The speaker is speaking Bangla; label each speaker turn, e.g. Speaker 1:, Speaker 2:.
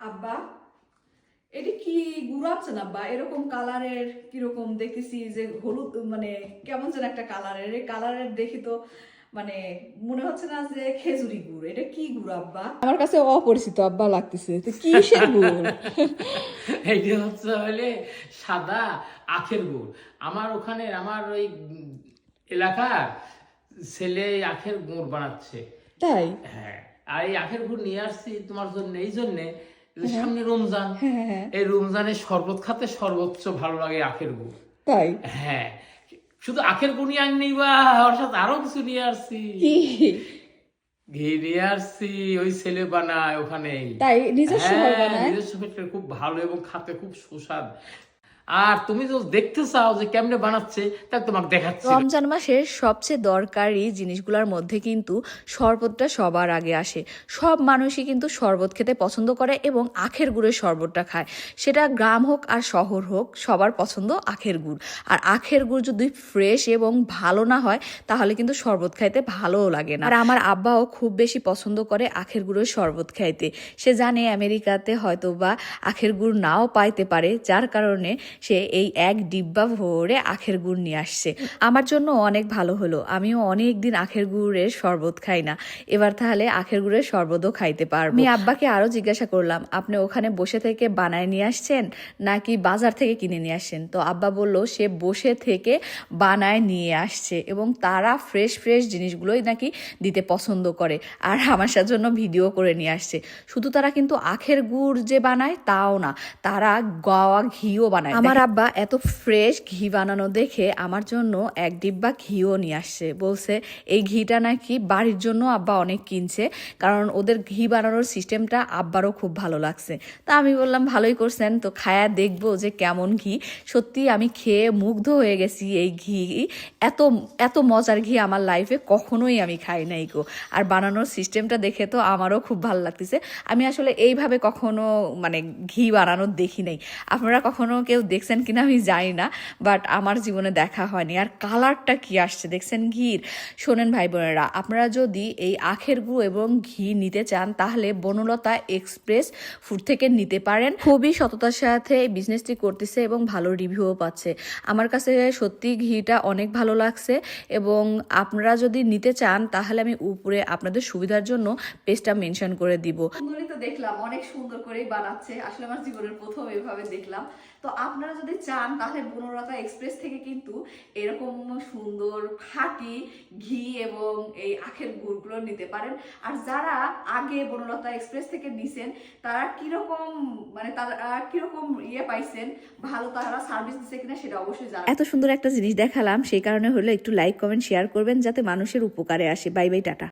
Speaker 1: আব্বা এটি কি গুড়াচ্ছে না আব্বা? এরকম কালারের কীরকম দেখতেছি যে হলুদ মানে কেমন যেন একটা কালারের। এই কালারের দেখি তো মানে মনে হচ্ছে না যে খেজুরি গুড়। এটা কি গুড় আব্বা? আমার কাছে অপরিচিত আব্বা লাগতেছে। তো কিসের গুড়?
Speaker 2: এইটা হচ্ছে হলে সাদা আখের গুড়। আমার ওখানে আমার ওই এলাকার ছেলে আখের গুড় বানাচ্ছে।
Speaker 1: তাই?
Speaker 2: হ্যাঁ। আর এই আখের গুড় নিয়ে আসছি তোমার জন্য এই জন্যে সামনে রমজান
Speaker 1: হ্যাঁ হ্যাঁ
Speaker 2: এই রমজানে শরবত খাতে সর্বোচ্চ ভালো লাগে আখের গুড়।
Speaker 1: তাই?
Speaker 2: হ্যাঁ। শুধু আখের গুড় নিয়ে আনি বা ওর সাথে আরও কিছু নিয়ে আসছি। ঘি নিয়ে আসছি ওই ছেলে বানায় ওখানে
Speaker 1: তাই নিজস্ব
Speaker 2: হ্যাঁ,
Speaker 1: বানায়?
Speaker 2: নিজস্ব খুব ভালো এবং খাতে খুব সুস্বাদ। আর তুমি যদি দেখতে চাও যে কেমনে বানাচ্ছে তাহলে তোমাকে দেখাচ্ছি।
Speaker 3: রমজান মাসের সবচেয়ে দরকারি জিনিসগুলোর মধ্যে কিন্তু শরবতটা সবার আগে আসে। সব মানুষই কিন্তু শরবত খেতে পছন্দ করে এবং আখের গুড়ের শরবতটা খায়। সেটা গ্রাম হোক আর শহর হোক, সবার পছন্দ আখের গুড়। আর আখের গুড় যদি ফ্রেশ এবং ভালো না হয়, তাহলে কিন্তু শরবত খাইতে ভালোও লাগে না। আর আমার আব্বাও খুব বেশি পছন্দ করে আখের গুড়ের শরবত খাইতে। সে জানে আমেরিকাতে হয়তো বা আখের গুড় নাও পাইতে পারে, যার কারণে সে এই এক ডিব্বা ভরে আখের গুড় নিয়ে আসছে। আমার জন্য অনেক ভালো হলো। আমিও অনেক দিন আখের গুড়ের শরবত খাই না। এবার তাহলে আখের গুড়ের শরবতও খাইতে পারব। আমি আব্বাকে আরও জিজ্ঞাসা করলাম, আপনি ওখানে বসে থেকে বানায় নিয়ে আসছেন নাকি বাজার থেকে কিনে নিয়ে আসছেন? তো আব্বা বলল, সে বসে থেকে বানায় নিয়ে আসছে এবং তারা ফ্রেশ ফ্রেশ জিনিসগুলোই নাকি দিতে পছন্দ করে আর আমার জন্য ভিডিও করে নিয়ে আসছে। শুধু তারা কিন্তু আখের গুড় যে বানায় তাও না, তারা গাওয়া ঘিও বানায়। আমার আব্বা এত ফ্রেশ ঘি বানানো দেখে আমার জন্য এক ডিব্বা ঘিও নিয়ে আসছে। বলছে, এই ঘিটা নাকি বাড়ির জন্য আব্বা অনেক কিনছে, কারণ ওদের ঘি বানানোর সিস্টেমটা আব্বারও খুব ভালো লাগছে। তা আমি বললাম, ভালোই করছেন, তো খায়া দেখব যে কেমন ঘি। সত্যি আমি খেয়ে মুগ্ধ হয়ে গেছি এই ঘি। এত এত মজার ঘি আমার লাইফে কখনোই আমি খাই নাই গো। আর বানানোর সিস্টেমটা দেখে তো আমারও খুব ভালো লাগতেছে। আমি আসলে এইভাবে কখনো মানে ঘি বানানো দেখি নাই। আপনারা কখনো কেউ দেখছেন কিনা আমি জানি না বাট আমার জীবনে দেখা হয়নি। আর কালারটা কি আসছে দেখছেন ঘির? শোনেন ভাই বোনেরা, আপনারা যদি এই আখের গুঁড়ো এবং ঘি নিতে চান, তাহলে বনলতা এক্সপ্রেস ফুড থেকে নিতে পারেন। খুবই সততার সাথে এই বিজনেসটি করতেছে এবং ভালো রিভিউও পাচ্ছে। আমার কাছে সত্যি ঘিটা অনেক ভালো লাগছে এবং আপনারা যদি নিতে চান, তাহলে আমি উপরে আপনাদের সুবিধার জন্য পেজটা মেনশন করে দিব।
Speaker 1: তো দেখলাম অনেক সুন্দর করেই বানাচ্ছে। আসলে আমার জীবনের প্রথম এভাবে দেখলাম। তো আপনারা যদি চান, তাহলে বনলতা এক্সপ্রেস থেকে কিন্তু এরকম সুন্দর খাঁটি ঘি এবং এই আখের গুড়গুলো নিতে পারেন। আর যারা আগে বনলতা এক্সপ্রেস থেকে নিছেন, তারা কীরকম মানে তারা কীরকম ইয়ে পাইছেন, ভালো তারা সার্ভিস দিচ্ছে কিনা সেটা অবশ্যই জানাবেন।
Speaker 3: এত সুন্দর একটা জিনিস দেখালাম, সেই কারণে হলো একটু লাইক কমেন্ট শেয়ার করবেন, যাতে মানুষের উপকারে আসে। Bye bye tata.